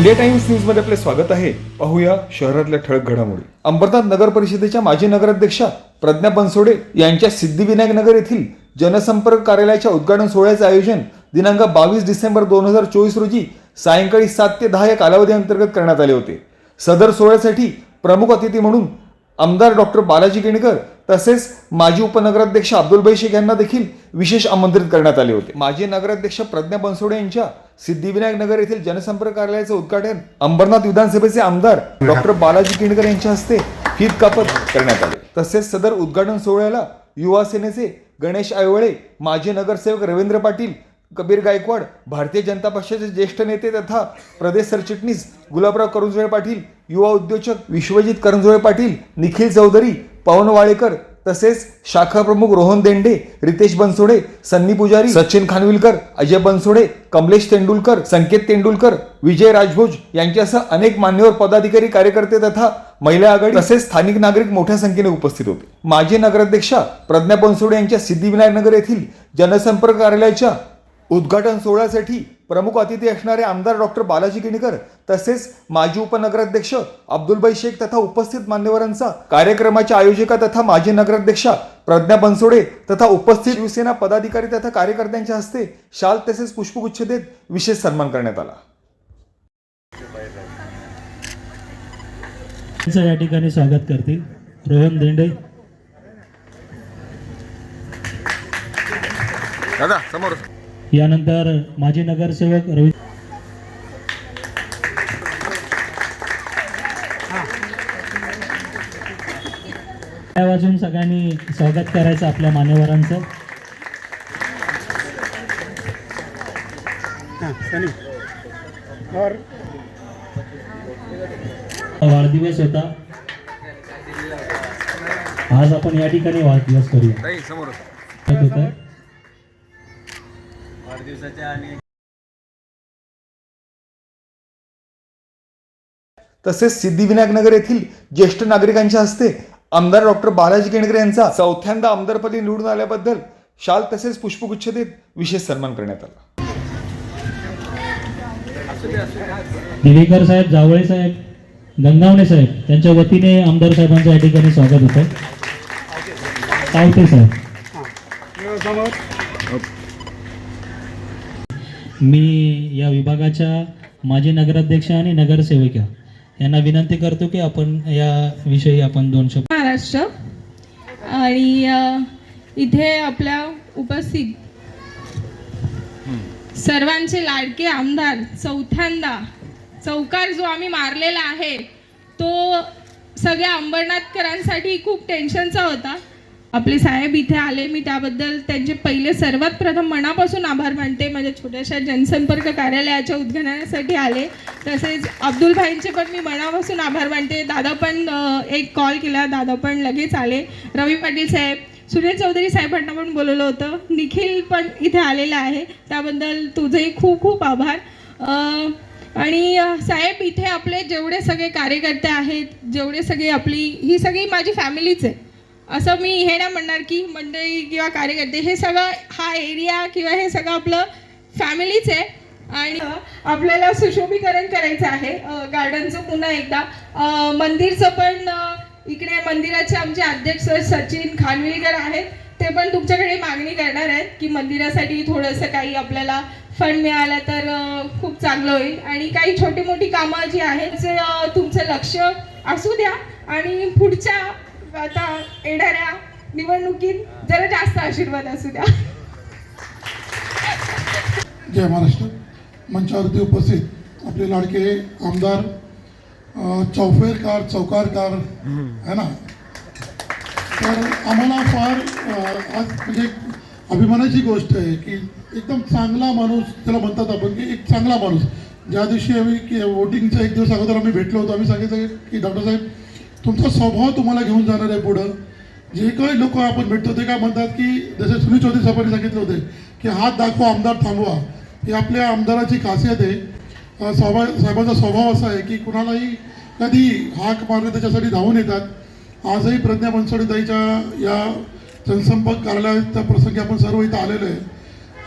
India times न्यूजमध्ये आपले स्वागत आहे. पाहूया शहरातल्या ठळक घडामोडी. अंबरनाथ नगर परिषदेच्या माजी नगराध्यक्षा प्रज्ञा बनसोडे यांच्या सिद्धिविनायक नगर येथील जनसंपर्क कार्यालयाच्या उद्घाटन सोहळ्याचे आयोजन दिनांक बावीस डिसेंबर दोन हजार चोवीस रोजी सायंकाळी सात ते दहा या कालावधी अंतर्गत करण्यात आले होते. सदर सोहळ्यासाठी प्रमुख अतिथी म्हणून आमदार डॉक्टर बालाजी केणकर तसेच माजी उपनगराध्यक्ष अब्दुल शेख यांना देखील विशेष आमंत्रित करण्यात आले होते. माजी नगराध्यक्ष प्रज्ञा बनसोडे यांच्या सिद्धिविनायक नगर येथील जनसंपर्क कार्यालयाचे उद्घाटन अंबरनाथ विधानसभेचे आमदार डॉक्टर बालाजी किंडकर यांच्या हस्ते फीत कापत करण्यात आले. तसेच सदर उद्घाटन सोहळ्याला युवा सेनेचे गणेश आयवळे माजी नगरसेवक रवींद्र पाटील कबीर गायकवाड भारतीय जनता पक्षाचे ज्येष्ठ नेते तथा प्रदेश सरचिटणीस गुलाबराव करंजोळे पाटील युवा उद्योजक विश्वजित करंजोळे पाटील निखिल चौधरी पवन वाळेकर तसेच शाखा प्रमुख रोहन देंडे रितेश बनसोडे सन्नी पुजारी सचिन खानविलकर अजय बनसोडे कमलेश तेंडुलकर संकेत तेंडुलकर विजय राजभोज यांच्यासह अनेक मान्यवर पदाधिकारी कार्यकर्ते तथा महिला आघाडी तसेच स्थानिक नागरिक मोठ्या संख्येने उपस्थित होते. माजी नगराध्यक्षा प्रज्ञा बनसोडे यांच्या सिद्धिविनायक नगर येथील जनसंपर्क कार्यालयाच्या उद्घाटन सोहळ्यासाठी प्रमुख अतिथी असणारे आमदार डॉक्टर बालाजी किणीकर तसेच माजी उपनगराध्यक्ष अब्दुलबाई शेख तथा उपस्थित मान्यवरांचा कार्यक्रमाच्या आयोजिका तथा माजी नगराध्यक्षा प्रज्ञा बनसोडे तथा उपस्थित शिवसेना पदाधिकारी तथा कार्यकर्त्यांच्या हस्ते शाल तसेच पुष्पगुच्छ देत विशेष सन्मान करण्यात आला. या ठिकाणी स्वागत करतील रोहन देंडे. दादा समोर. यानंतर माजी नगरसेवक रवी वाजवून सगळ्यांनी स्वागत करायचं आपल्या मान्यवरांचं. वाढदिवस होता. आज आपण या ठिकाणी वाढदिवस करूया. समोर होतं तसेच सिद्धिविनायक नगर येथील ज्येष्ठ नागरिकांच्या हस्ते आमदार डॉक्टर बालाजी केणकर यांचा चौथ्यांदा आमदारपदी निवडून आल्याबद्दल शाल तसेच पुष्पगुच्छ देत विशेष सन्मान करण्यात आला. दिवेकर साहेब जावळे साहेब गंगावणे साहेब त्यांच्या वतीने आमदार साहेबांचं या ठिकाणी स्वागत होतं. सावते साहेब. मी या विभागाच्या माजी नगराध्यक्ष आणि नगरसेविका यांना विनंती करतो की आपण या विषयी आपण दोन शब्द महाराष्ट्र. आणि इथे आपल्या उपस्थित सर्वांचे लाडके आमदार चौथ्यांदा चौकार जो आम्ही मारलेला आहे तो सगळ्या अंबरनाथकरांसाठी खूप टेन्शनचा होता. आपले साहेब इथे आले मी त्याबद्दल त्यांचे पहिले सर्वात प्रथम मनापासून आभार मानते. माझ्या छोट्याशा जनसंपर्क कार्यालयाच्या उद्घाटनासाठी आले. तसेच अब्दुल भाईंचे पण मी मनापासून आभार मानते. दादा पण एक कॉल केला. दादा पण लगेच आले. रवी पाटील साहेब सुनील चौधरी साहेबांना पण बोलवलं होतं. निखिल पण इथे आलेला आहे. त्याबद्दल तुझेही खूप खूप आभार. आणि साहेब इथे आपले जेवढे सगळे कार्यकर्ते आहेत जेवढे सगळे आपली ही सगळी माझी फॅमिलीच आहे. असं मी हे नाही म्हणणार की मंडळी किंवा कार्यकर्ते हे सगळं हा एरिया किंवा हे सगळं आपलं फॅमिलीच आहे. आणि आपल्याला सुशोभीकरण करायचं आहे. गार्डनचं पुन्हा एकदा. मंदिरचं पण इकडे मंदिराचे आमचे अध्यक्ष सचिन खानविलकर आहेत. ते पण तुमच्याकडे मागणी करणार आहेत की मंदिरासाठी थोडंसं काही आपल्याला फंड मिळाला तर खूप चांगलं होईल. आणि काही छोटी मोठी कामं जी आहेत जे तुमचं लक्ष असू द्या. आणि पुढच्या आता येणाऱ्या निवडणुकीत जरा जास्त आशीर्वाद असू द्या. जय महाराष्ट्र. मंचावरती उपस्थित आपले लाडके आमदार चौफेरकार चौकारकार है ना? तर आम्हाला फार आज म्हणजे अभिमानाची गोष्ट आहे की एकदम चांगला माणूस त्याला म्हणतात आपण की एक चांगला माणूस. ज्या दिवशी आम्ही की वोटिंगच्या एक दिवस अगोदर आम्ही भेटलो होतो आम्ही सांगितलं की डॉक्टर साहेब तुमचा स्वभाव तुम्हाला घेऊन जाणार आहे पुढं. जे काही लोक आपण भेटतो ते काय म्हणतात की जसे सुनील चौधरी साहेबांनी सांगितले होते की हात दाखवा आमदार थांबवा. ही आपल्या आमदाराची खासियत आहे. अ, साहेबा साहेबांचा स्वभाव असा आहे की कुणालाही कधी हाक मारणे त्याच्यासाठी धावून येतात. आजही प्रज्ञा बनसोडेताईच्या या जनसंपर्क कार्यालयाच्या प्रसंगी आपण सर्व इथं आलेलो आहे.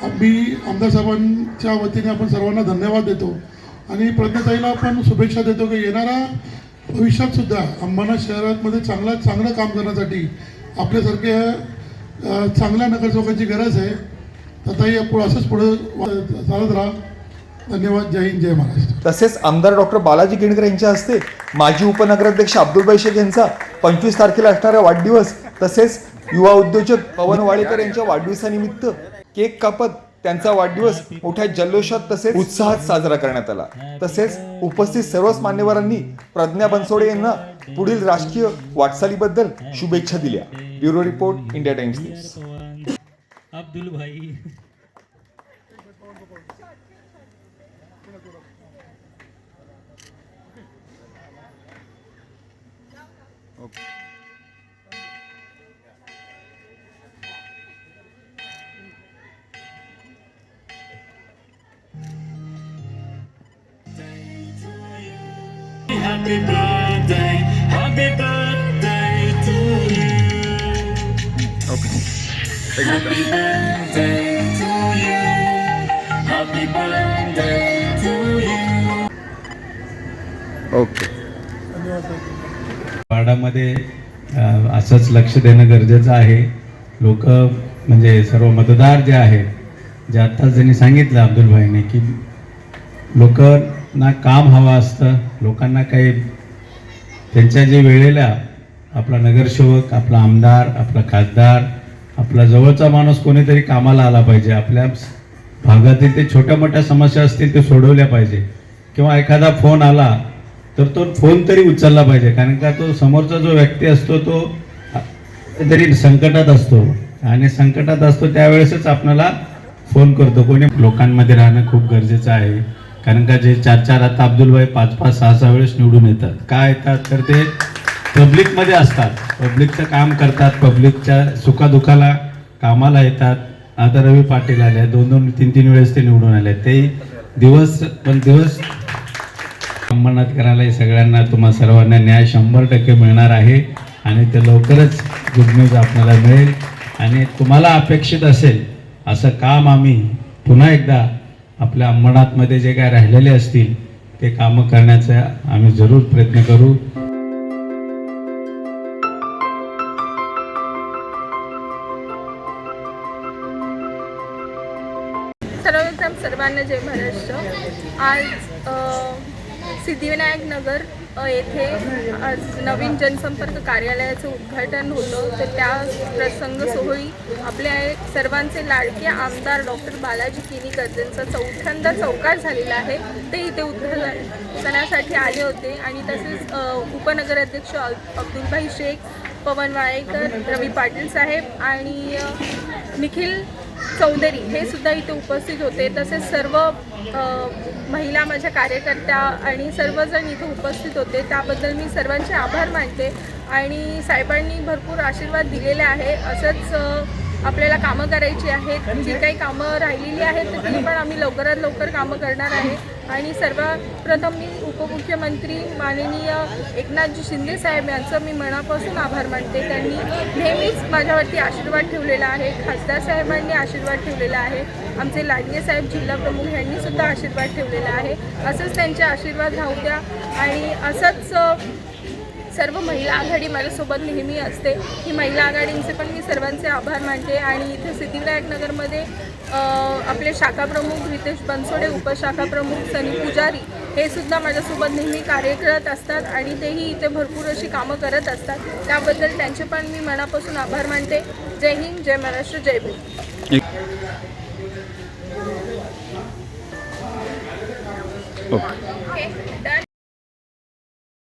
आम्ही आमदार साहेबांच्या वतीने आपण सर्वांना धन्यवाद देतो. आणि प्रज्ञाताईला पण शुभेच्छा देतो की येणारा भविष्यात सुद्धा अंबाना शहरामध्ये चांगलं चांगलं काम करण्यासाठी आपल्यासारख्या चांगल्या नगरसेवकांची गरज आहे. तर ताई पुढं असंच पुढे चालत राहा. धन्यवाद. जय हिंद जय महाराष्ट्र. तसेच आमदार डॉक्टर बालाजी केणकर यांच्या हस्ते माजी उपनगराध्यक्ष अब्दुलबाई शेख यांचा पंचवीस तारखेला असणारा वाढदिवस तसेच युवा उद्योजक पवन वाळेकर यांच्या वाढदिवसानिमित्त केक कापत त्यांचा वाढदिवस मोठ्या जल्लोषात तसेच उत्साहात साजरा करण्यात आला. तसेच उपस्थित सर्वच मान्यवरांनी प्रज्ञा बनसोडे यांना पुढील राजकीय वाटचालीबद्दल शुभेच्छा दिल्या. Bureau report India Times News. Abdul भाई वाडामध्ये असंच लक्ष देणं गरजेचं आहे. लोक म्हणजे सर्व मतदार जे आहेत जे आत्ताच त्यांनी सांगितलं अब्दुल भाईने की लोक ना काम हवं असतं लोकांना काही त्यांच्या जे वेळेला आपला नगरसेवक आपला आमदार आपला खासदार आपला जवळचा माणूस कोणीतरी कामाला आला पाहिजे. आपल्या भागातील ते छोट्या मोठ्या समस्या असतील ते सोडवल्या पाहिजे. किंवा एखादा फोन आला तर तो फोन तरी उचलला पाहिजे. कारण का तो समोरचा जो व्यक्ती असतो तो तरी संकटात असतो. आणि संकटात असतो त्यावेळेसच आपल्याला फोन करतो. कोणी लोकांमध्ये राहणं खूप गरजेचं आहे. कारण का जे चार चार आता अब्दुलभाई पाच पाच सहा सहा वेळेस निवडून येतात. का येतात? तर ते पब्लिकमध्ये असतात. पब्लिकचं काम करतात. पब्लिकच्या सुखादुखाला कामाला येतात. आता रवी पाटील आले दोन दोन तीन तीन वेळेस ते निवडून आले ते दिवस पण दिवस अंबरनाथकरांना सगळ्यांना तुम्हा सर्वांना न्याय शंभर टक्के मिळणार आहे आणि ते लवकरच गुड न्यूज आपल्याला मिळेल. आणि तुम्हाला अपेक्षित असेल असं काम आम्ही पुन्हा एकदा आपल्या अंबरनाथमध्ये जे काय राहिलेले असतील ते कामं करण्याचा आम्ही जरूर प्रयत्न करू. सर्वप्रथम सर्वांना जय महाराष्ट्र. आज सिद्धिविनायक नगर येथे आज नवीन जनसंपर्क कार्यालयाचं उद्घाटन होतं. तर त्या प्रसंग सोहळी आपल्या सर्वांचे लाडके आमदार डॉक्टर बालाजी किनीकर ज्यांचा चौथ्यांदा चौकार झालेला आहे. ते इथे उद्घाटनासाठी आले होते. आणि तसेच उपनगराध्यक्ष अब्दुलभाई शेख पवन वाळेकर रवी पाटील साहेब आणि निखिल चौधरी हे सुद्धा इथे उपस्थित होते. तसेच सर्व महिला माझ्या कार्यकर्त्या आणि सर्वजण इथे उपस्थित होते. त्याबद्दल मी सर्वांचे आभार मानते आणि साहेबांनी भरपूर आशीर्वाद दिलेले आहे. असंच आपल्याला कामं करायची आहेत जी काही कामं राहिलेली आहेत तर ती पण आम्ही लवकरात लवकर कामं करणार आहे. आणि सर्वप्रथम मी उपमुख्यमंत्री माननीय एकनाथजी शिंदे साहेब यांचं मी मनापासून आभार मानते. त्यांनी नेहमीच माझ्यावरती आशीर्वाद ठेवलेला आहे खासदार साहेबांनी आशीर्वाद ठेवलेला आहे आमचे लाडगे साहेब जिल्हा प्रमुख यांनी सुद्धा आशीर्वाद ठेवलेला आहे. असंच त्यांचे आशीर्वाद राहू द्या. आणि असंच सर्व महिला आघाडी माझ्यासोबत नेहमी असते. ही महिला आघाडींचे पण मी सर्वांचे आभार मानते आणि इथे सिद्धिविनायक नगरमध्ये आपले शाखाप्रमुख रितेश बनसोडे उपशाखा प्रमुख सनी पुजारी हे सुद्धा माझ्यासोबत नेहमी कार्य करत असतात आणि तेही इथे भरपूर अशी कामं करत असतात. त्याबद्दल त्यांचे पण मी मनापासून आभार मानते. जय हिंद जय महाराष्ट्र जय भीम. ओके.